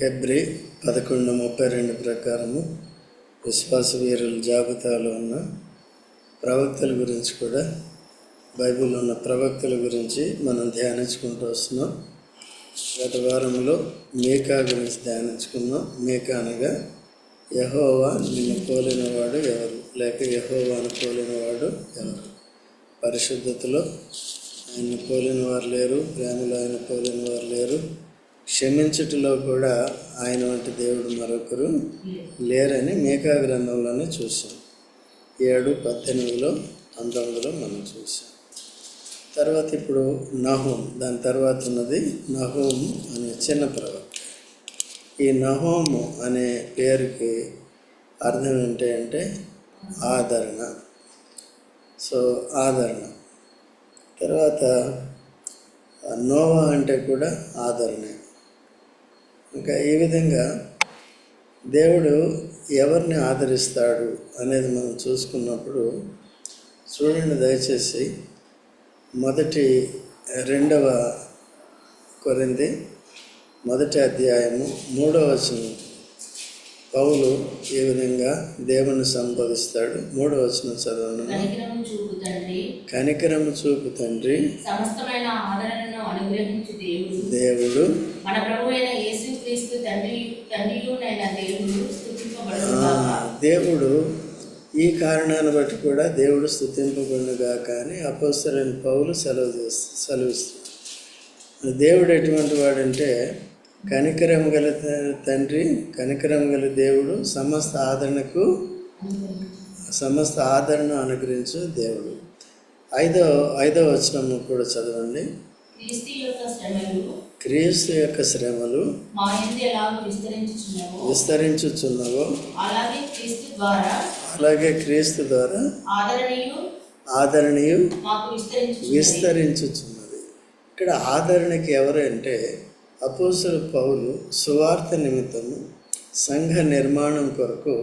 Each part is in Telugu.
హెబ్రి పదకొండు ముప్పై రెండు ప్రకారము విశ్వాస వీరుల జాబితాలో ఉన్న ప్రవక్తల గురించి కూడా బైబిల్లో ఉన్న ప్రవక్తల గురించి మనం ధ్యానించుకుంటూ వస్తున్నాం. గత వారంలో మేకా గురించి ధ్యానించుకున్నాం. మేకా అనగా యహోవా నిన్ను పోలినవాడు ఎవరు? లేక యహోవాను పోలినవాడు ఎవరు? పరిశుద్ధతలో ఆయన్ని పోలిన వారు లేరు ప్రేమలో ఆయన పోలిన వారు లేరు. క్షమించుటలో కూడా ఆయన వంటి దేవుడు మరొకరు లేరని మేకా గ్రంథంలోనే చూసాం ఏడు పద్దెనిమిదిలో పంతొమ్మిదిలో మనం చూసాం తర్వాత ఇప్పుడు నహోం దాని తర్వాత ఉన్నది నహోం అనే చిన్న ప్రవక్త. ఈ నహోము అనే పేరుకి అర్థం ఏంటి అంటే ఆదరణ. సో ఆదరణ. తర్వాత నోవా అంటే కూడా ఆదరణే. ఇంకా ఈ విధంగా దేవుడు ఎవరిని ఆదరిస్తాడు అనేది మనం చూసుకున్నప్పుడు చూడండి దయచేసి మొదటి రెండవ కొరింది మొదటి అధ్యాయము మూడవ వచనం. పౌలు ఈ విధంగా దేవుని సంబోధిస్తాడు? మూడవ వచనం చదవను కనికరము చూపు తండ్రి. దేవుడు. మన దేవుడు ఈ కారణాన్ని బట్టి కూడా దేవుడు స్థుతింపబడుగా కానీ అపోస్తలైన పౌలు సెలవు చేస్తు సెలవిస్తున్నాడు దేవుడు ఎటువంటి వాడంటే కనికరం గల తండ్రి కనికరం గల దేవుడు సమస్త ఆదరణకు సమస్త ఆదరణ అనుగ్రహించు దేవుడు. ఐదో ఐదో వచనం కూడా చదవండి. క్రీస్తు యొక్క శ్రమలు క్రీస్తు యొక్క శ్రమలు విస్తరించుచున్నావో అలాగే క్రీస్తు ద్వారా ఆదరణీయు విస్తరించుచున్నది. ఇక్కడ ఆదరణకి ఎవరంటే అపోసలు పౌలు సువార్త నిమిత్తము సంఘ నిర్మాణం కొరకు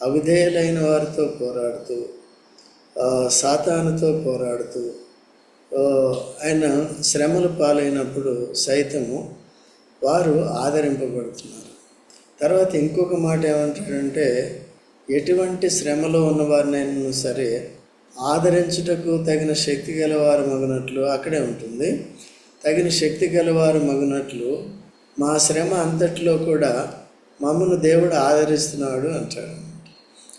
అవిధేయులైన వారితో పోరాడుతూ సాతానుతో పోరాడుతూ ఆయన శ్రమలు పాలైనప్పుడు సైతము వారు ఆదరింపబడుతున్నారు. తర్వాత ఇంకొక మాట ఏమంటాడంటే ఎటువంటి శ్రమలో ఉన్నవారినైనా సరే ఆదరించుటకు తగిన శక్తి గలవారు మగునట్లు అక్కడే ఉంటుంది. తగిన శక్తి గలవారు మగునట్లు మా శ్రమ అంతట్లో కూడా మమ్మను దేవుడు ఆదరిస్తున్నాడు అంటాడు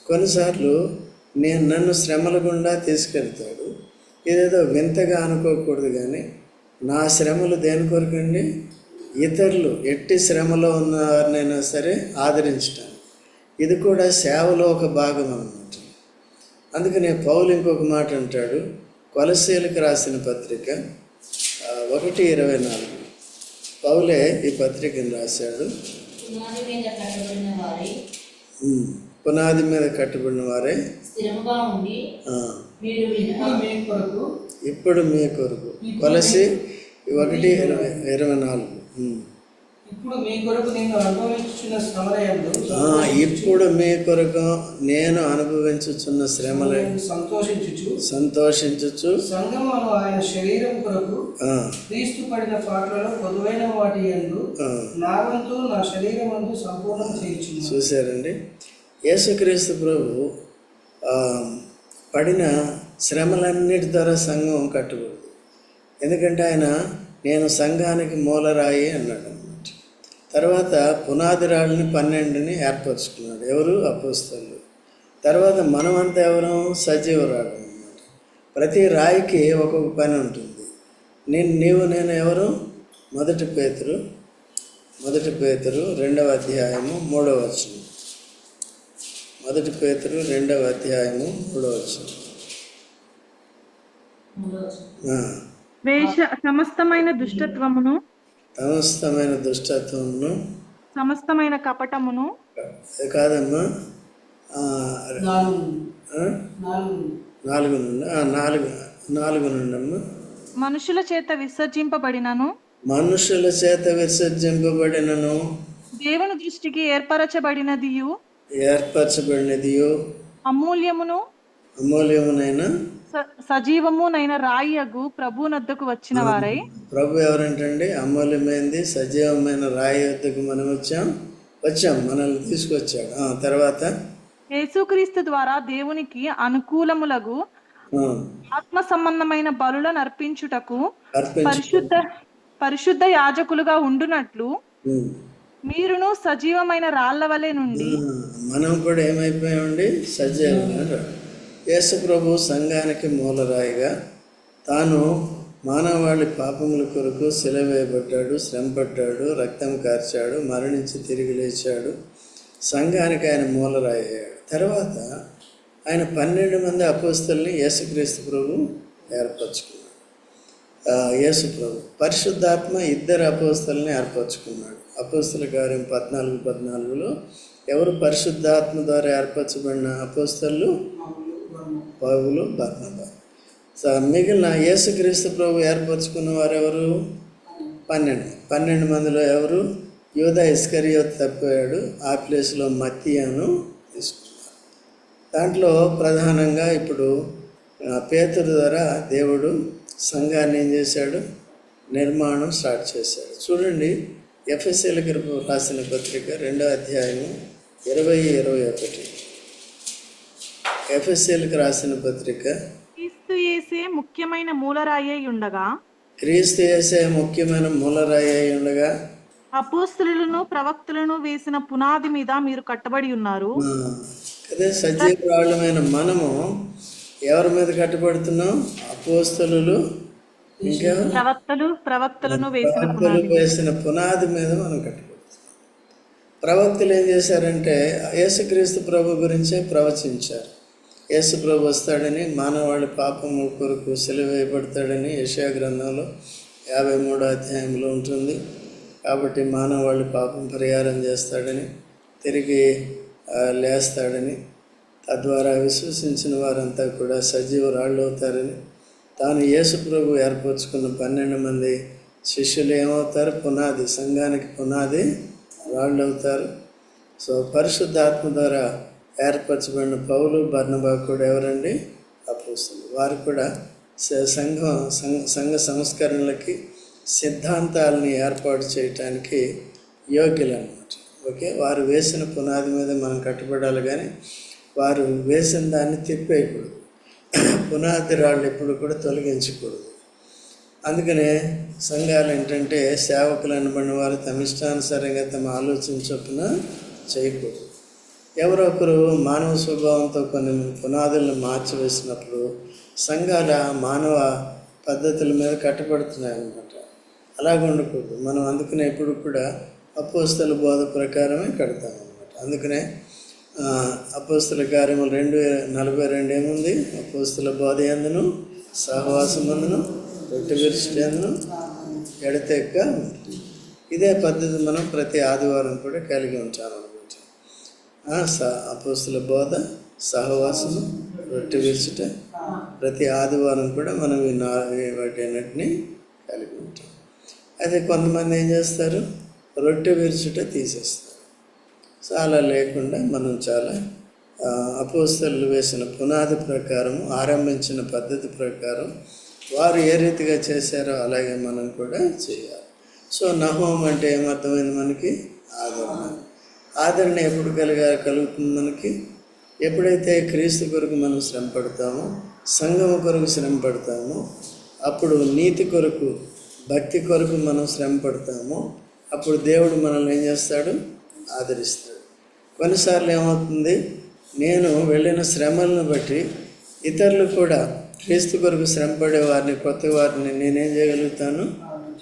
కొన్నిసార్లు నేను నన్ను శ్రమల గుండా తీసుకెళ్తాడు. ఇదేదో వింతగా అనుకోకూడదు కానీ నా శ్రమలు దేని కొరకండి? ఇతరులు ఎట్టి శ్రమలో ఉన్న వారినైనా సరే ఆదరించటానికి. ఇది కూడా సేవలో ఒక భాగం అన్నమాట. అందుకనే పౌలు ఇంకొక మాట అంటాడు. కొలసీలకు రాసిన పత్రిక ఒకటి ఇరవై నాలుగు. పౌలే ఈ పత్రికను రాశాడు. పునాది మీద కట్టబడిన వారి. స్థిరముగా ఉండి మీరు మీ కొరకు ఇప్పుడు మీ కొరకు కొలసి ఒకటి ఇరవై ఇరవై నాలుగు. ఇప్పుడు మీ కొరకు నేను అనుభవించుచున్న శ్రమలయందు ఆ, ఇప్పుడు మీ కొరకు నేను అనుభవించుచున్న శ్రమల సంతోషించుచు సంతోషించుచు సంగమను ఆయన శరీరం కొరకు క్రీస్తు పడిన పాటలలో పొదువైన వాటి ఆ. నా వంతు నా శరీరం సంపూర్ణం చేయించున్నాను. చూశారండి? యేసుక్రీస్తు ప్రభు పడిన శ్రమలన్నిటి ద్వారా సంఘం కట్టుబడి ఎందుకంటే ఆయన నేను సంఘానికి మూలరాయి అన్నాడు అనమాట తర్వాత పునాది రాళ్ళని పన్నెండుని ఏర్పరచుకున్నాడు. ఎవరు? అపోస్తలు తర్వాత మనమంతా ఎవరు? సజీవరాడు అనమాట ప్రతి రాయికి ఒక్కొక్క పని ఉంటుంది. నేను నీవు నేను ఎవరు? మొదటి పేతురు మొదటి పేతురు రెండవ అధ్యాయము మూడవ వచనం. మొదటి పేతురు రెండవ అధ్యాయము మూడవ వేష సమస్తమైన దుష్టత్వమును సమస్తమైన దుష్టత్వమును సమస్తమైన కపటమును కాదమ్మా? నాలుగు నాలుగు నాలుగు నుండి ఆ, నాలుగు నాలుగు నుండి అమ్మా మనుషుల చేత విసర్జింపబడినను మనుషుల చేత విసర్జింపబడినను దేవుని దృష్టికి ఏర్పరచబడినదియు ఏర్పరచబడినదియో అమూల్యమును అమూల్యమునైన సజీవమునైన రాయియగు ప్రభునద్దకు వచ్చిన వారై ప్రభు ఎవరంటండి? అమూల్యమైనది సజీవమైన రాయి వద్దకు మనం వచ్చాం. వచ్చాం మనల్ని తీసుకొచ్చాడు. తర్వాత? యేసుక్రీస్తు ద్వారా దేవునికి అనుకూలములగు ఆత్మ సంబంధమైన బలులను అర్పించుటకు అర్పించు పరిశుద్ధ పరిశుద్ధ యాజకులుగా ఉండునట్లు. మీరును సజీవమైన రాళ్ళ వలె నుండి మనం కూడా ఏమైపోయామండి సజీవమైన యేసు ప్రభు సంఘానికి మూలరాయిగా తాను మానవాళి పాపముల కొరకు సెలవేయబడ్డాడు శ్రమపడ్డాడు రక్తం కార్చాడు మరణించి తిరిగి లేచాడు. సంఘానికి ఆయన మూలరాయి అయ్యాడు. తర్వాత ఆయన పన్నెండు మంది అపోస్తుల్ని యేసుక్రీస్తు ప్రభు ఏర్పరచుకున్నాడు. యేసు ప్రభు పరిశుద్ధాత్మ ఇద్దరు అపోస్తుల్ని ఏర్పరచుకున్నాడు. అపోస్తుల కార్యం పద్నాలుగు పద్నాలుగులో ఎవరు పరిశుద్ధాత్మ ద్వారా ఏర్పరచబడిన అపోస్తలు? పౌలు బర్నబా. మిగిలిన యేసుక్రీస్తు ప్రభు ఏర్పరచుకున్న వారు ఎవరు? పన్నెండు. పన్నెండు మందిలో ఎవరు? యోధా ఇస్కరియోత్ తప్పిపోయాడు. ఆ ప్లేస్లో మత్తియాను తీసుకున్నారు దాంట్లో ప్రధానంగా ఇప్పుడు పేతురు ద్వారా దేవుడు సంఘాన్ని ఏం చేశాడు? నిర్మాణం స్టార్ట్ చేశాడు. చూడండి ఎఫ్ఎస్ఎల్కి రాసిన పత్రిక రెండో అధ్యాయము ఇరవై ఇరవై ఒకటి. ఎఫ్ఎస్ఎల్కి రాసిన పత్రిక క్రీస్తు యేసే ముఖ్యమైన మూలరాయి ఉండగా క్రీస్తు చేసే ముఖ్యమైన మూలరాయి అయి ఉండగా అపోస్తులను ప్రవక్తలను వేసిన పునాది మీద మీరు కట్టబడి ఉన్నారు. అదే సజీవరాళ్ళమైన మనము ఎవరి మీద కట్టబడుతున్నాం? అపోస్తలు ప్రవక్తలు ప్రవక్తలను వేసిన పునాది. మీద మనం కట్టబడుతున్నాం ప్రవక్తలు ఏం చేశారంటే యేసుక్రీస్తు ప్రభు గురించే ప్రవచించారు. యేసు ప్రభు వస్తాడని మానవాళి పాపము కొరకు సెలవేయబడతాడని యశా గ్రంథంలో యాభై మూడో అధ్యాయంలో ఉంటుంది. కాబట్టి మానవాళి పాపం పరిహారం చేస్తాడని తిరిగి లేస్తాడని తద్వారా విశ్వసించిన వారంతా కూడా సజీవ రాళ్ళు అవుతారని తాను యేసుప్రభు ఏర్పరచుకున్న పన్నెండు మంది శిష్యులు ఏమవుతారు? పునాది సంఘానికి పునాది వాళ్ళు అవుతారు సో పరిశుద్ధాత్మ ద్వారా ఏర్పరచబడిన పౌలు బర్ణబా కూడా ఎవరండి? అపోస్తులు. వారు కూడా సంఘం సంఘ సంఘ సంస్కరణలకి సిద్ధాంతాలని ఏర్పాటు చేయటానికి యోగ్యులు అన్నమాట ఓకే? వారు వేసిన పునాది మీద మనం కట్టుబడాలి కానీ వారు వేసిన దాన్ని తిప్పేయకూడదు. పునాది రాళ్ళు ఎప్పుడు కూడా తొలగించకూడదు. అందుకనే సంఘాలు ఏంటంటే సేవకులు అనబడిన వారు తమ ఇష్టానుసారంగా తమ ఆలోచన చొప్పున చేయకూడదు. ఎవరో ఒకరు మానవ స్వభావంతో కొన్ని పునాదులను మార్చివేసినప్పుడు సంఘాల మానవ పద్ధతుల మీద కట్టబడుతున్నాయి అన్నమాట అలాగ ఉండకూడదు. మనం అందుకనే ఎప్పుడు కూడా అపోస్తల బోధ ప్రకారమే కడతాం అన్నమాట అందుకనే అపోస్తుల కార్యములు రెండు నలభై రెండు ఏముంది? అపోస్తుల బోధ ఎందును? సహవాసమందును? రొట్టె విరుచుట ఎడతెక్క ఇదే పద్ధతి మనం ప్రతి ఆదివారం కూడా కలిగి ఉంటాం అనుకుంటాం స అపోస్తుల బోధ సహవాసము రొట్టె విరుచుట ప్రతి ఆదివారం కూడా మనం ఈ నా ఈ కలిగి ఉంటాం. అయితే కొంతమంది ఏం చేస్తారు? రొట్టె విరుచుట తీసేస్తారు. చాలా లేకుండా మనం చాలా అపోస్తలు వేసిన పునాది ప్రకారం ఆరంభించిన పద్ధతి ప్రకారం వారు ఏ రీతిగా చేశారో అలాగే మనం కూడా చేయాలి. సో నహోం అంటే ఏమర్థమైంది మనకి? ఆదరణ. ఆదరణ ఎప్పుడు కలిగా కలుగుతుంది మనకి? ఎప్పుడైతే క్రీస్తు కొరకు మనం శ్రమ పడతామో సంఘం కొరకు శ్రమ పడతామో అప్పుడు నీతి కొరకు భక్తి కొరకు మనం శ్రమ పడతామో అప్పుడు దేవుడు మనల్ని ఏం చేస్తాడు? ఆదరిస్తాడు. కొన్నిసార్లు ఏమవుతుంది? నేను వెళ్ళిన శ్రమలను బట్టి ఇతరులు కూడా క్రీస్తు కొరకు శ్రమపడే వారిని కొత్త వారిని నేనేం చేయగలుగుతాను?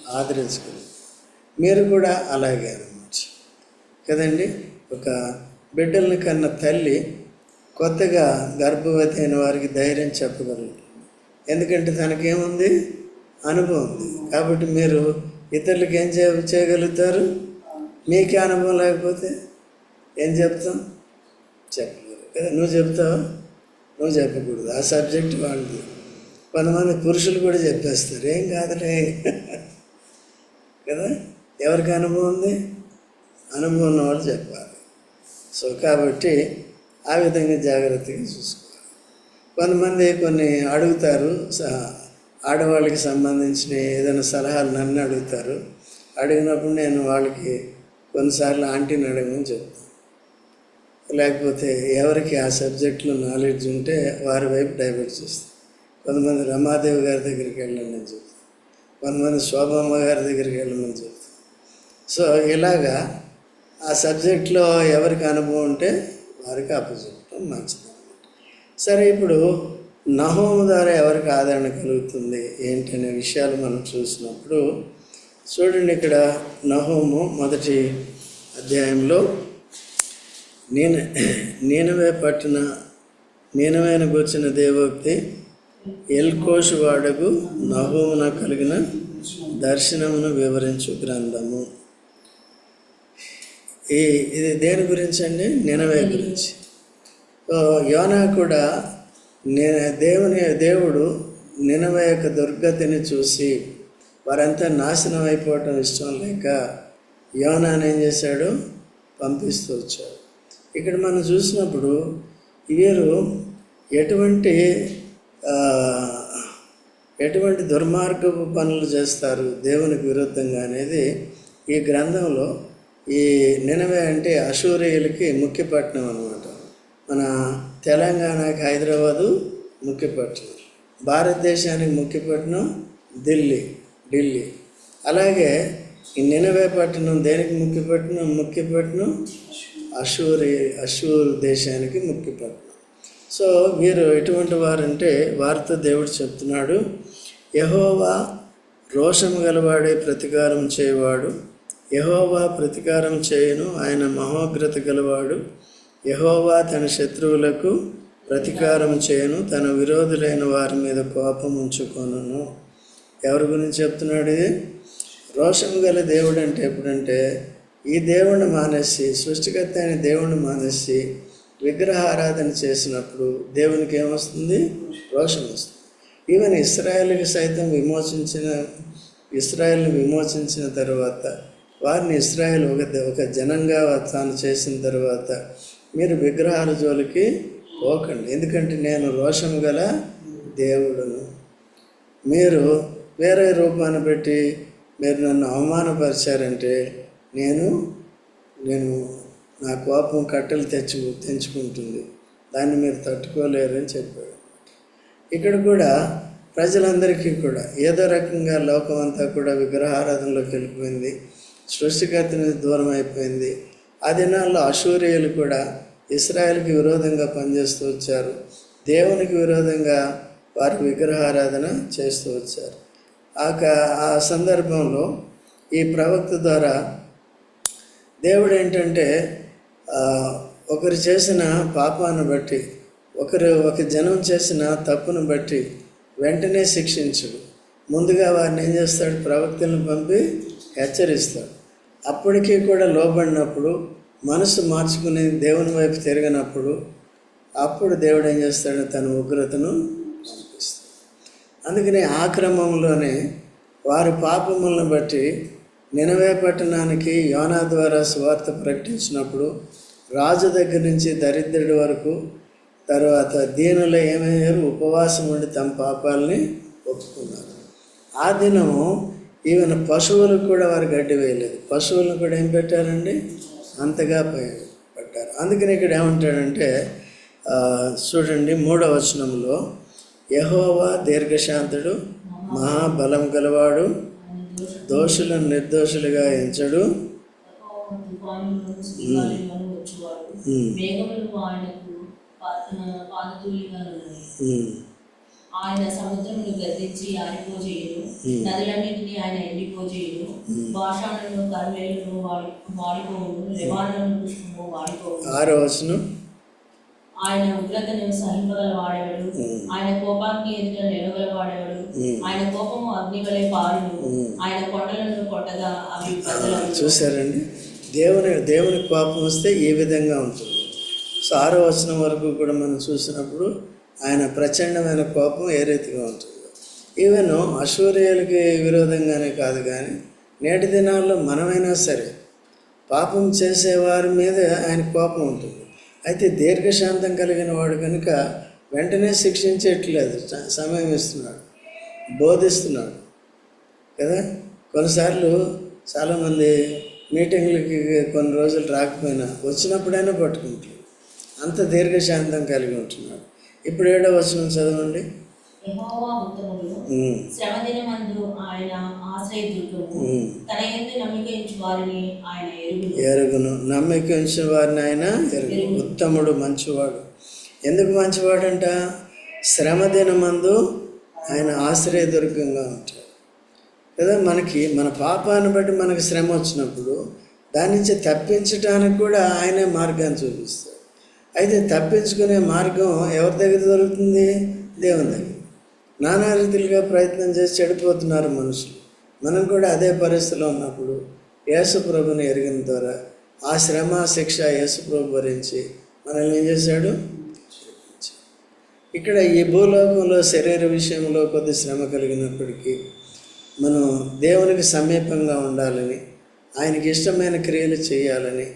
ఆదరించగలుగుతాను మీరు కూడా అలాగే అనమాట. కదండి? ఒక బిడ్డలను కన్న తల్లి కొత్తగా గర్భవతి అయిన వారికి ధైర్యం చెప్పగలుగుతుంది ఎందుకంటే తనకేముంది? అనుభవం ఉంది. కాబట్టి మీరు ఇతరులకు ఏం చేయగలుగుతారు? మీకే అనుభవం లేకపోతే? ఏం చెప్తాం? చెప్పలేదు కదా నువ్వు చెప్తావా? నువ్వు చెప్పకూడదు. ఆ సబ్జెక్ట్ వాళ్ళది. కొంతమంది పురుషులు కూడా చెప్పేస్తారు. ఏం కాదులే. కదా ఎవరికి అనుభవం ఉంది? అనుభవం ఉన్న వాళ్ళు చెప్పాలి. సో కాబట్టి ఆ విధంగా జాగ్రత్తగా చూసుకోవాలి. కొంతమంది కొన్ని అడుగుతారు. సహా ఆడవాళ్ళకి సంబంధించిన ఏదైనా సలహాలు నన్ను అడుగుతారు. అడిగినప్పుడు నేను వాళ్ళకి కొన్నిసార్లు ఆంటీని అడగమని చెప్తాను. లేకపోతే ఎవరికి ఆ సబ్జెక్ట్లో నాలెడ్జ్ ఉంటే వారి వైపు డైవర్ట్ చేస్తారు కొంతమంది రమాదేవి గారి దగ్గరికి వెళ్ళండి అని చెప్తాను కొంతమంది శోభమ్మ గారి దగ్గరికి వెళ్ళమని చెప్తారు సో ఇలాగా ఆ సబ్జెక్ట్లో ఎవరికి అనుభవం ఉంటే వారికి అప్పచెప్పడం మంచిది సరే ఇప్పుడు నహోము ద్వారా ఎవరికి ఆదరణ కలుగుతుంది ఏంటనే విషయాలు మనం చూసినప్పుడు చూడండి ఇక్కడ నహోము మొదటి అధ్యాయంలో నేను నేనవే పట్టిన నేనమైన కూర్చున్న దేవోక్తి ఎల్కోషు వాడకు నహోమున కలిగిన దర్శనమును వివరించు గ్రంథము. ఈ ఇది దేని గురించి అండి నినవే గురించి. యోన యోనా కూడా నేను దేవుని దేవుడు నినవ యొక్క దుర్గతిని చూసి వారంతా నాశనం అయిపోవటం ఇష్టం లేక యోన ఏం చేశాడు? పంపిస్తూ వచ్చాడు. ఇక్కడ మనం చూసినప్పుడు వీరు ఎటువంటి ఎటువంటి దుర్మార్గపు పనులు చేస్తారు దేవునికి విరుద్ధంగా అనేది ఈ గ్రంథంలో ఈ నినవే అంటే అశూరియులకి ముఖ్య పట్టణం అనమాట మన తెలంగాణకి హైదరాబాదు ముఖ్య పట్టణం భారతదేశానికి ముఖ్య పట్టణం ఢిల్లీ ఢిల్లీ. అలాగే ఈ నినవే పట్టణం దేనికి ముఖ్య పట్టణం అషూరి అషూర్ దేశానికి ముఖ్య పట్టణం సో వీరు ఎటువంటి వారంటే వారితో దేవుడు చెప్తున్నాడు యహోవా రోషము గలవాడే ప్రతీకారం చేయవాడు యహోవా ప్రతీకారం చేయను ఆయన మహోగ్రత గలవాడు యహోవా తన శత్రువులకు ప్రతీకారం చేయను తన విరోధులైన వారి మీద కోపం ఉంచుకొనును. ఎవరి గురించి చెప్తున్నాడు ఇది? రోషం గల దేవుడు అంటే ఎప్పుడంటే ఈ దేవుణ్ణి మానేసి సృష్టికర్త అయిన దేవుణ్ణి మానేసి విగ్రహారాధన చేసినప్పుడు దేవునికి ఏమొస్తుంది? రోషం వస్తుంది. ఈవెన్ ఇస్రాయేల్కి సైతం విమోచించిన ఇస్రాయేల్ని విమోచించిన తర్వాత వారిని ఇస్రాయేల్ ఒక ఒక జనంగా తాను చేసిన తర్వాత మీరు విగ్రహాల జోలికి పోకండి. ఎందుకంటే నేను రోషం గల దేవుడును. మీరు వేరే రూపాన్ని పెట్టి మీరు నన్ను అవమానపరిచారంటే నేను నేను నా కోపం కట్టెలు తెచ్చు తెంచుకుంటుంది. దాన్ని మీరు తట్టుకోలేరని చెప్పాడు. ఇక్కడ కూడా ప్రజలందరికీ కూడా ఏదో రకంగా లోకం అంతా కూడా విగ్రహారాధనలోకి వెళ్ళిపోయింది. సృష్టికర్తని దూరం అయిపోయింది. ఆ దినాల్లో అశూరియులు కూడా ఇస్రాయల్కి విరోధంగా పనిచేస్తూ వచ్చారు. దేవునికి విరోధంగా వారు విగ్రహారాధన చేస్తూ వచ్చారు. ఆ క- ఆ సందర్భంలో ఈ ప్రవక్త ద్వారా దేవుడు ఏంటంటే ఒకరు చేసిన పాపాన్ని బట్టి ఒకరు ఒక జనం చేసిన తప్పును బట్టి వెంటనే శిక్షించడు. ముందుగా వారిని ఏం చేస్తాడు? ప్రవక్తలను పంపి హెచ్చరిస్తాడు. అప్పటికీ కూడా లోబడినప్పుడు మనసు మార్చుకుని దేవుని వైపు తిరగనప్పుడు అప్పుడు దేవుడు ఏం చేస్తాడు? తన ఉగ్రతను పంపిస్తాడు. అందుకని ఆ క్రమంలోనే వారి పాపములను బట్టి నినవే పట్టణానికి యోనా ద్వారా సువార్త ప్రకటించినప్పుడు రాజు దగ్గర నుంచి దరిద్రుడి వరకు తర్వాత దీనిలో ఏమయ్యారు? ఉపవాసం ఉండి తమ పాపాలని ఒప్పుకున్నారు. ఆ దినము ఈవెన్ పశువులకు కూడా వారు గడ్డి వేయలేదు. పశువులను కూడా ఏం పెట్టారండి? అంతగా పట్టారు పెట్టారు. అందుకని ఇక్కడ ఏమంటాడంటే చూడండి మూడవ వచనంలో యహోవా దీర్ఘశాంతుడు మహాబలం గలవాడు దోషులను నిర్దోషులుగా ఎంచడు. ఆయన సముద్రమును గద్దించి ఆరిపోజేయును. నదులన్నింటినీ ఆయన ఎండిపోజేయును. భాషాలను కర్మేలను వాడి వాడిపోవును. నివారణను పుష్పము వాడిపోవును. ఆరో వచనం. ఆయన ఉగ్రతను సహింపగల వాడేవాడు ఆయన కోపానికి ఎదుట నిలవగల వాడేవాడు ఆయన కోపము అగ్ని వలె పారును ఆయన కొండలను కొట్టగా అవి చూసారండి దేవుని దేవుని కోపం వస్తే ఈ విధంగా ఉంటుంది? సో ఆరో వచనం వరకు కూడా మనం చూసినప్పుడు ఆయన ప్రచండమైన కోపం ఏ రీతిగా ఉంటుందో? ఈవెన్ అశూర్యులకి విరోధంగానే కాదు కానీ నేటి దినాల్లో మనమైనా సరే పాపం చేసే వారి మీద ఆయన కోపం ఉంటుంది. అయితే దీర్ఘశాంతం కలిగిన వాడు కనుక వెంటనే శిక్షించట్లేదు. సమయం ఇస్తున్నాడు. బోధిస్తున్నాడు. కదా? కొన్నిసార్లు చాలామంది మీటింగ్లకి కొన్ని రోజులు రాకపోయినా వచ్చినప్పుడైనా పట్టుకుంటారు అంత దీర్ఘశాంతం కలిగి ఉంటున్నాడు. ఇప్పుడు ఏడో వచనం చదవండి. యెహోవా ఉత్తముడు ఉమ్, శ్రమ దినమందు ఆయన ఆశ్రయదుర్గము ఉమ్. తన ఎందు నమ్మిక ఉంచు వారిని ఆయన ఎరుగును. ఎరుగును. నమ్మిక ఉంచిన వారిని ఆయన ఎరుగు ఉత్తముడు మంచివాడు. ఎందుకు మంచివాడంట? శ్రమ దినమందు ఆయన ఆశ్రయదుర్గంగా ఉంటాడు. కదా మనకి మన పాపాన్ని బట్టి మనకి శ్రమ వచ్చినప్పుడు దాని నుంచి తప్పించడానికి కూడా ఆయనే మార్గాన్ని చూపిస్తాడు. అయితే తప్పించుకునే మార్గం ఎవరి దగ్గర దొరుకుతుంది? దేవుని దగ్గర. నానా రీతిలుగా ప్రయత్నం చేసి చెడిపోతున్నారు మనుషులు. మనం కూడా అదే పరిస్థితిలో ఉన్నప్పుడు యేసుప్రభుని ఎరిగిన ద్వారా ఆ శ్రమ శిక్ష యేసుప్రభు భరించి మనల్ని ఏం చేశాడు? ఇక్కడ ఈ భూలోకంలో శరీర విషయంలో కొద్ది శ్రమ కలిగినప్పటికీ మనం దేవునికి సమీపంగా ఉండాలని ఆయనకి ఇష్టమైన క్రియలు చేయాలని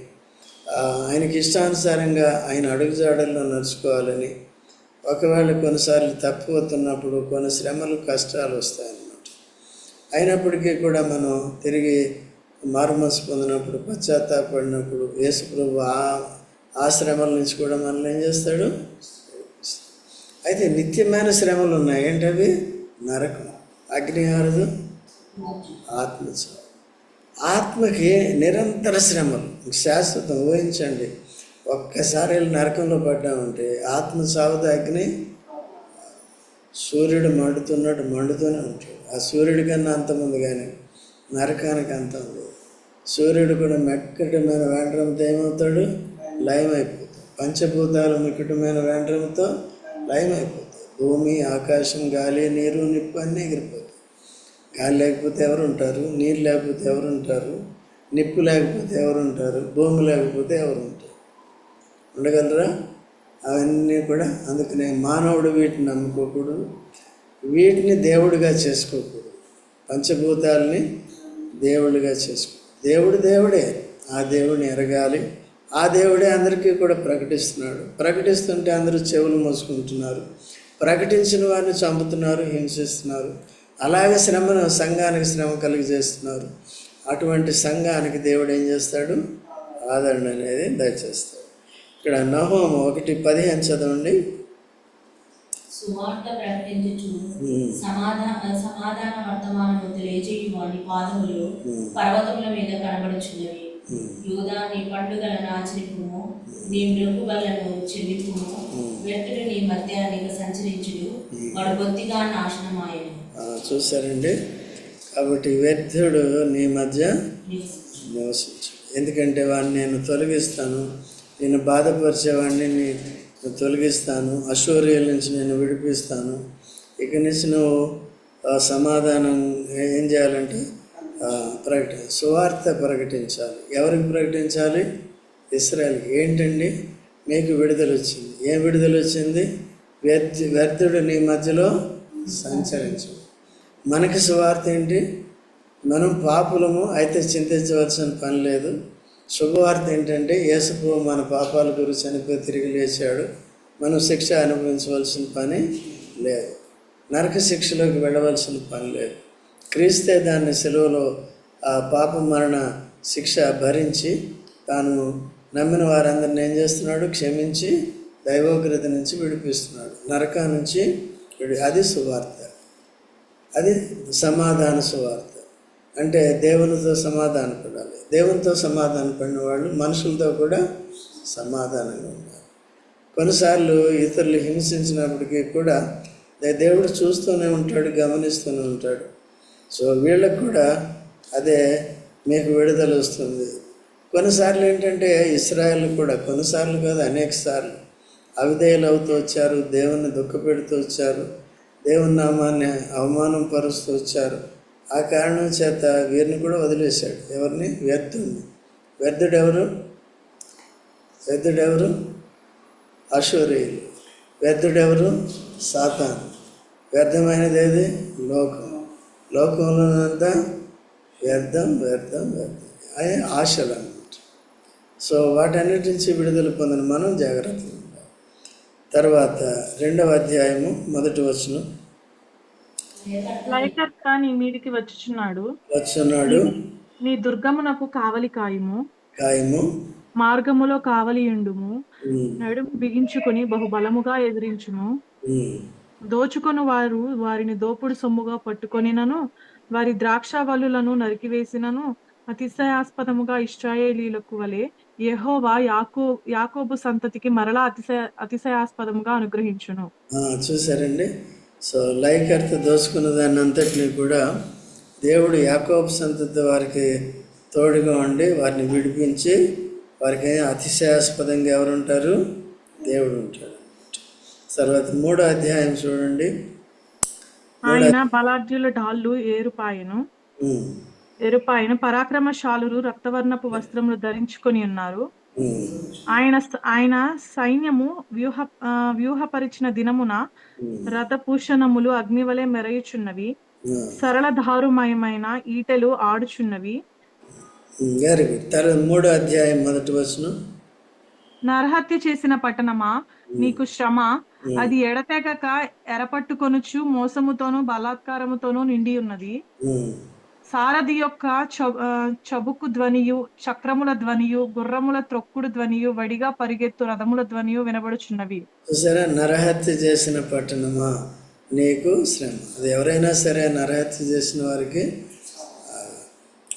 ఆయనకి ఇష్టానుసారంగా ఆయన అడుగుజాడల్లో నడుచుకోవాలని ఒకవేళ కొన్నిసార్లు తప్పు వస్తున్నప్పుడు కొన్ని శ్రమలు కష్టాలు వస్తాయన్నమాట. అయినప్పటికీ కూడా మనం తిరిగి మారుమనసు పొందినప్పుడు పశ్చాత్తాపడినప్పుడు యేసుప్రభు ఆ ఆ శ్రమల నుంచి కూడా మనల్ని ఏం చేస్తాడు? అయితే నిత్యమైన శ్రమలు ఉన్నాయి. ఏంటవి? నరకం అగ్నిహారదు ఆత్మ ఆత్మకి నిరంతర శ్రమలు. శాశ్వతం ఊహించండి. ఒక్కసారి వెళ్ళి నరకంలో పడ్డామంటే ఆత్మ సావదాగ్ని సూర్యుడు మండుతున్నట్టు మండుతూనే ఉంటాడు. ఆ సూర్యుడి కన్నా అంతమంది కానీ నరకానికి అంత ఉంది సూర్యుడు కూడా మెక్కటమైన వేండ్రంతో ఏమవుతాడు? లయం అయిపోతాడు. పంచభూతాలు మెక్కటమైన వేండ్రంతో లయం అయిపోతాయి. భూమి ఆకాశం గాలి నీరు నిప్పు అన్నీ ఎగిరిపోతాయి. గాలి లేకపోతే ఎవరు ఉంటారు? నీరు లేకపోతే ఎవరు ఉంటారు? నిప్పు లేకపోతే ఎవరు ఉంటారు? భూమి లేకపోతే ఎవరు ఉంటారు? ఉండగలరా? అవన్నీ కూడా అందుకనే మానవుడు వీటిని నమ్ముకోకూడదు. వీటిని దేవుడిగా చేసుకోకూడదు. పంచభూతాలని దేవుడిగా చేసుకో దేవుడు దేవుడే. ఆ దేవుడిని ఎరగాలి. ఆ దేవుడే అందరికీ కూడా ప్రకటిస్తున్నాడు. ప్రకటిస్తుంటే అందరూ చెవులు మోసుకుంటున్నారు. ప్రకటించిన వారిని చంపుతున్నారు హింసిస్తున్నారు. అలాగే శ్రమను సంఘానికి శ్రమ కలిగజేస్తున్నారు. అటువంటి సంఘానికి దేవుడు ఏం చేస్తాడు? ఆదరణ అనేది దయచేస్తాడు. ఇక్కడ నహోము ఒకటి పదిహేను చదవండి. సువార్త సమాధాన సమాధాన వర్తమానము తెలియజేయు వాని పాదములు పర్వతముల మీద కనబడుచున్నవి. యూదా నీ పండుగలను ఆచరింపుము నీ మృగుబలను చెల్లిపుము వ్యక్తుడు నీ మధ్య నీకు సంచరించుడు వాడు బొత్తిగా నాశనమాయను. ఆ, చూసారండి కాబట్టి వ్యర్థుడు నీ మధ్య. నివసించు. ఎందుకంటే వాడిని నేను తొలగిస్తాను. నేను బాధపరిచేవాడిని నేను తొలగిస్తాను అశూర్యుల నుంచి నేను విడిపిస్తాను. ఇక నుంచి నువ్వు సమాధానం ఏం చేయాలంటే ఆ, ప్రకటి సువార్త ప్రకటించాలి. ఎవరికి ప్రకటించాలి? ఇస్రాయల్కి. ఏంటండి? మీకు విడుదల వచ్చింది. ఏం విడుదల వచ్చింది? వ్యర్థి వ్యర్థుడు నీ మధ్యలో సంచరించు. మనకి సువార్త ఏంటి? మనం పాపులము అయితే చింతించవలసిన పని లేదు. శుభవార్త ఏంటంటే యేసుప్రభు మన పాపాల గురించి చనిపోయి తిరిగి లేచాడు. మనం శిక్ష అనుభవించవలసిన పని లేదు. నరక శిక్షలోకి వెళ్ళవలసిన పని లేదు. క్రీస్తే దాన్ని సెలవులో ఆ పాప మరణ శిక్ష భరించి తాను నమ్మిన వారందరిని ఏం చేస్తున్నాడు? క్షమించి దైవోగ్రత నుంచి విడిపిస్తున్నాడు. నరకా నుంచి విడి అది సువార్త అది సమాధాన సువార్త అంటే దేవునితో సమాధాన పడాలి. దేవునితో సమాధాన పడిన వాళ్ళు మనుషులతో కూడా సమాధానంగా ఉండాలి. కొన్నిసార్లు ఇతరులు హింసించినప్పటికీ కూడా దేవుడు చూస్తూనే ఉంటాడు గమనిస్తూనే ఉంటాడు. సో వీళ్ళకు కూడా అదే మీకు విడుదల వస్తుంది. కొన్నిసార్లు ఏంటంటే ఇస్రాయల్ కూడా కొన్నిసార్లు కాదు అనేక సార్లు అవిధేయులు అవుతూ వచ్చారు దేవుణ్ణి దుఃఖపెడుతూ వచ్చారు దేవుని నామాన్ని అవమానం పరుస్తూ వచ్చారు. ఆ కారణం చేత వీరిని కూడా వదిలేశాడు. ఎవరిని? వ్యర్థుని వ్యర్థుడెవరు? వ్యర్థుడెవరు? వ్యర్థుడు ఎవరు అశూరియులు వ్యర్థుడు ఎవరు వ్యర్థమైనది ఏది లోకం. లోకంలోనంతా వ్యర్థం వ్యర్థం వ్యర్థం. అదే ఆశలు అన్నమాట. సో వాటన్నిటి నుంచి విడుదల పొందిన మనం జాగ్రత్తగా తర్వాత రెండవ అధ్యాయము మొదటి వచనం. లయకర్త నీ మీదికి వచ్చుచున్నాడు. వచ్చున్నాడు. నీ దుర్గమునకు కావలి కాయము. కాయము. మార్గములో కావలియుండుము నడుము బిగించుకొని బహుబలముగా ఎదిరించుము దోచుకొని వారు వారిని దోపుడు సొమ్ముగా పట్టుకొనినను. వారి ద్రాక్షవల్లులను నరికివేసినను. అతిశయాస్పదముగా ఇశ్రాయేలీలకు వలె యెహోవా యాకో యాకోబు సంతతికి మరలా అతిశయ అతిశయాస్పదముగా అనుగ్రహించును. చూసారండి సో లైకర్త దోచుకున్న దాన్ని అంతటినీ కూడా దేవుడు యాకోబు సంతతి వారికి తోడుగా ఉండి వారిని విడిపించి వారికి అతిశయాస్పదంగా ఎవరు ఉంటారు దేవుడు ఉంటాడు. తర్వాత మూడో అధ్యాయం చూడండి. ఆయన బలాఢ్యుల డాళ్ళు ఏరుపాయను. ఎరుపాయను పరాక్రమశాలురు రక్తవర్ణపు వస్త్రములు ధరించుకొని ఉన్నారు. ఆయన ఆయన సైన్యము వ్యూహ వ్యూహపరిచిన దినమున రథభూషణములు అగ్నివలే మెరయుచున్నవి. సరళ దారుమయమైన ఈటెలు ఆడుచున్నవి. వెరీ గుడ్ మూడో అధ్యాయం మొదటి వచనం. నరహత్య చేసిన పట్టణమా? నీకు శ్రమ. అది ఎడతెగక ఎరపట్టుకొనుచు మోసముతోనూ బలాత్కారముతోనూ నిండి ఉన్నది సారథి యొక్క చబుకు ధ్వనియు చక్రముల ధ్వనియు గుర్రముల త్రొక్కుడు ధ్వనియు వడిగా పరిగెత్తు రథముల ధ్వనియు వినబడుచున్నవి. సరే నరహత్య చేసిన పట్టణమా? నీకు శ్రమ. అది ఎవరైనా సరే నరహత్య చేసిన వారికి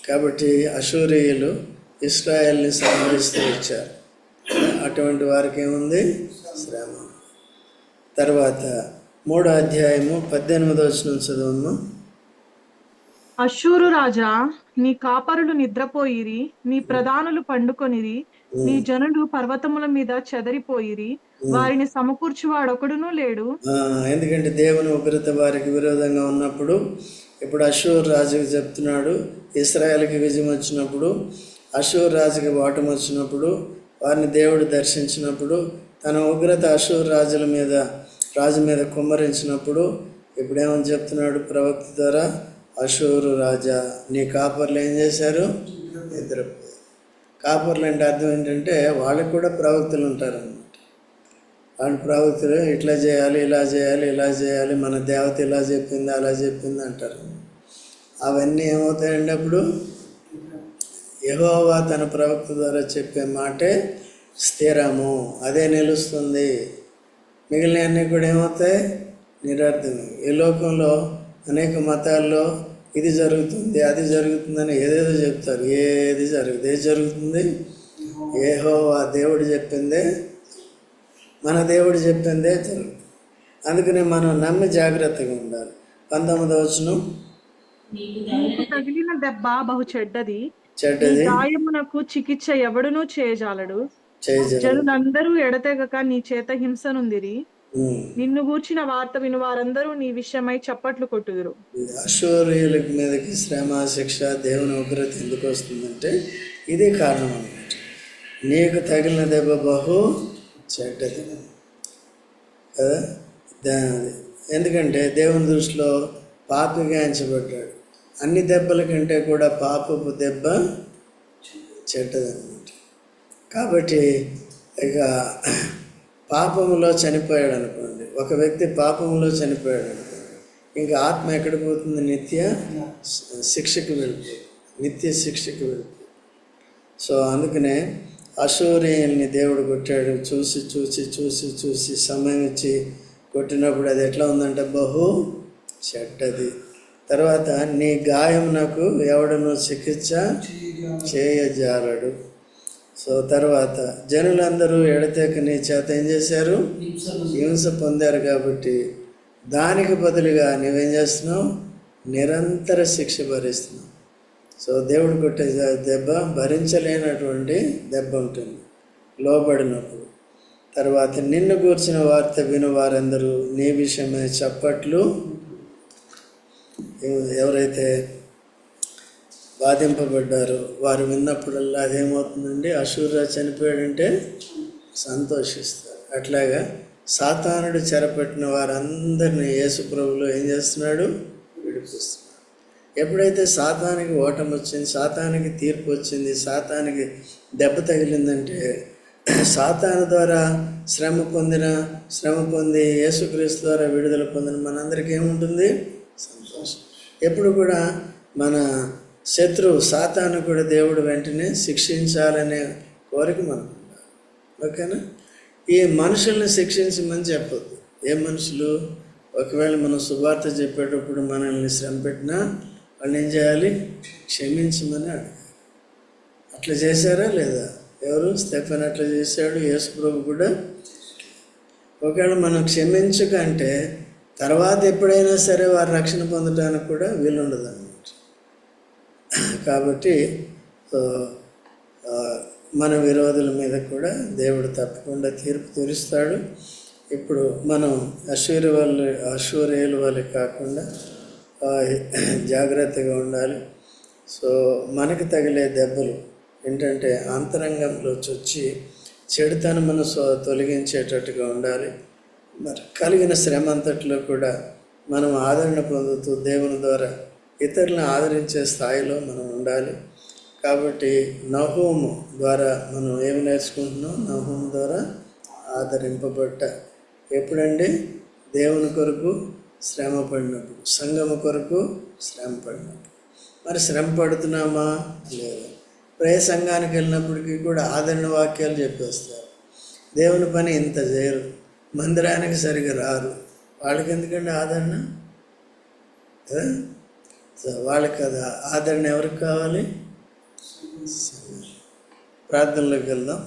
కాబట్టి అశూరియులు ఇస్రాయల్ని సంహరిస్తూ వచ్చారు. అటువంటి వారికి ఏముంది శ్రమ. తర్వాత మూడో అధ్యాయము పద్దెనిమిదో వచ్చిన చదువు అశూరు రాజా నీ కాపరులు నిద్రపోయిరి నీ ప్రధానులు పండుకొనిరి నీ జనులు పర్వతముల మీద చెదరిపోయిరి వారిని సమకూర్చువాడొకడునూ లేడు. ఎందుకంటే దేవుని ఉగ్రత వారికి విరోధంగా ఉన్నప్పుడు ఇప్పుడు అశూర్ రాజుకి చెప్తున్నాడు ఇస్రాయల్కి విజయం వచ్చినప్పుడు అశూర్ రాజుకి ఓటమి వచ్చినప్పుడు వారిని దేవుడు దర్శించినప్పుడు తన ఉగ్రత అశూర్ రాజుల మీద రాజు మీద కుమ్మరించినప్పుడు ఇప్పుడు ఏమని చెప్తున్నాడు ప్రవక్త ద్వారా? అశూరు రాజా నీ కాపర్లు ఏం చేశారు? నిద్రపోయారు కాపర్లు అంటే అర్థం ఏంటంటే వాళ్ళకి కూడా ప్రవక్తలు ఉంటారన్నమాట. వాళ్ళ ప్రవక్తలు ఇట్లా చేయాలి ఇలా చేయాలి ఇలా చేయాలి మన దేవత ఇలా చెప్పింది అలా చెప్పింది అంటారు. అవన్నీ ఏమవుతాయండి అప్పుడు? యహోవా తన ప్రవక్త ద్వారా చెప్పే మాటే స్థిరము అదే నిలుస్తుంది. మిగిలినవన్నీ కూడా ఏమవుతాయి? నిరర్థమే. ఈ లోకంలో అనేక మతాల్లో ఇది జరుగుతుంది అది జరుగుతుందని ఏదేదో చెప్తారు. ఏది జరుగుతుంది? ఏది జరుగుతుంది? ఏహోవా దేవుడు చెప్పిందే మన దేవుడు చెప్పిందే జరుగుతుంది అందుకని మనం నమ్మి జాగ్రత్తగా ఉండాలి. పంతొమ్మిది వచనం. నీకు తగిలిన దెబ్బ బహు చెడ్డది. చెడ్డది. గాయమునకు చికిత్స ఎవడునూ చేయజాలడు. చేయజ జనులందరూ ఎడతెగక నీ చేత హింసనుందిరి. నిన్ను గూర్చిన వార్త విను వారందరూ నీ విషయమై చప్పట్లు కొట్టుదురు. అశూరియుల మీదకి శ్రమ శిక్ష దేవుని ఉగ్రత ఎందుకు వస్తుందంటే ఇదే కారణం అన్నమాట నీకు తగిలిన దెబ్బ బహు చెడ్డది. కదా? ఎందుకంటే దేవుని దృష్టిలో పాపిగా ఎంచబడ్డాడు అన్ని దెబ్బల కంటే కూడా పాపపు దెబ్బ చెడ్డదన్నమాట. కాబట్టి ఇక పాపంలో చనిపోయాడు అనుకోండి ఒక వ్యక్తి పాపంలో చనిపోయాడు అనుకోండి ఇంకా ఆత్మ ఎక్కడ పోతుంది? నిత్య శిక్షకు వెళ్ళిపోతుంది. నిత్య శిక్షకు వెళ్ళిపోతుంది. సో అందుకనే అశూరియుల్ని దేవుడు కొట్టాడు. చూసి చూసి చూసి చూసి సమయం ఇచ్చి కొట్టినప్పుడు అది ఎట్లా ఉందంటే బహు చెడ్డది. తర్వాత నీ గాయం నాకు ఎవడనో చికిత్స చేయజాలడు సో తర్వాత జనులందరూ ఎడతెక్కని నీ చేత ఏం చేశారు? హింస పొందారు కాబట్టి దానికి బదులుగా నువ్వేం చేస్తున్నావు? నిరంతర శిక్ష భరిస్తున్నావు. సో దేవుడు కొట్టే దెబ్బ భరించలేనటువంటి దెబ్బ ఉంటుంది. లోబడినప్పుడు. తర్వాత నిన్ను కూర్చిన వార్త విను వారందరూ నీ విషయమే చప్పట్లు. ఎవరైతే బాధింపబడ్డారు. వారు విన్నప్పుడల్లా అదేమవుతుందండి అశూర్రా చనిపోయాడంటే సంతోషిస్తారు. అట్లాగా సాతానుడు చెరపెట్టిన వారందరినీ యేసుప్రభులు ఏం చేస్తున్నాడు? విడిపిస్తున్నాడు. ఎప్పుడైతే సాతానికి ఓటం వచ్చింది సాతానికి తీర్పు వచ్చింది సాతానికి దెబ్బ తగిలిందంటే సాతాను ద్వారా శ్రమ పొందిన శ్రమ పొంది యేసుక్రీస్తు ద్వారా విడుదల పొందిన మనందరికీ ఏముంటుంది? సంతోషం. ఎప్పుడు కూడా మన శత్రువు సాతాను కూడా దేవుడు వెంటనే శిక్షించాలనే కోరిక మనకు ఓకేనా? ఈ మనుషుల్ని శిక్షించమని చెప్పొద్దు. ఏ మనుషులు? ఒకవేళ మనం శుభార్త చెప్పేటప్పుడు మనల్ని శ్రమ పెట్టినా వాళ్ళు ఏం చేయాలి? క్షమించమని అడగాలి. అట్లా చేశారా లేదా? ఎవరు? స్టెఫెన్ అట్లా చేశాడు యేసు ప్రభు కూడా. ఒకవేళ మనం క్షమించకంటే తర్వాత ఎప్పుడైనా సరే వారు రక్షణ పొందడానికి కూడా వీలుండదు అన్నమాట కాబట్టి మన విరోధుల మీద కూడా దేవుడు తప్పకుండా తీర్పు తీరుస్తాడు. ఇప్పుడు మనం అశ్వర్య వాళ్ళు అశ్వర్యుల వాళ్ళకి కాకుండా జాగ్రత్తగా ఉండాలి. సో మనకి తగిలే దెబ్బలు ఏంటంటే అంతరంగంలో వచ్చి చెడుతనం మనం తొలగించేటట్టుగా ఉండాలి. మరి కలిగిన శ్రమ అంతట్లో కూడా మనం ఆదరణ పొందుతూ దేవుని ద్వారా ఇతరులను ఆదరించే స్థాయిలో మనం ఉండాలి. కాబట్టి నహోము ద్వారా మనం ఏమి నేర్చుకుంటున్నాం? నహోము ద్వారా ఆదరింపబట్ట ఎప్పుడండి? దేవుని కొరకు శ్రమ పడినప్పుడు సంగమ కొరకు శ్రమ పడినప్పుడు. మరి శ్రమ పడుతున్నామా? లేదు. ప్రే సంఘానికి వెళ్ళినప్పటికీ కూడా ఆదరణ వాక్యాలు చెప్పేస్తారు. దేవుని పని ఇంత చేయరు. మందిరానికి సరిగా రారు. వాళ్ళకి ఎందుకండి ఆదరణ? కదా వాళ్ళకి కదా ఆదరణ ఎవరికి కావాలి ప్రార్థనలోకి వెళ్దాం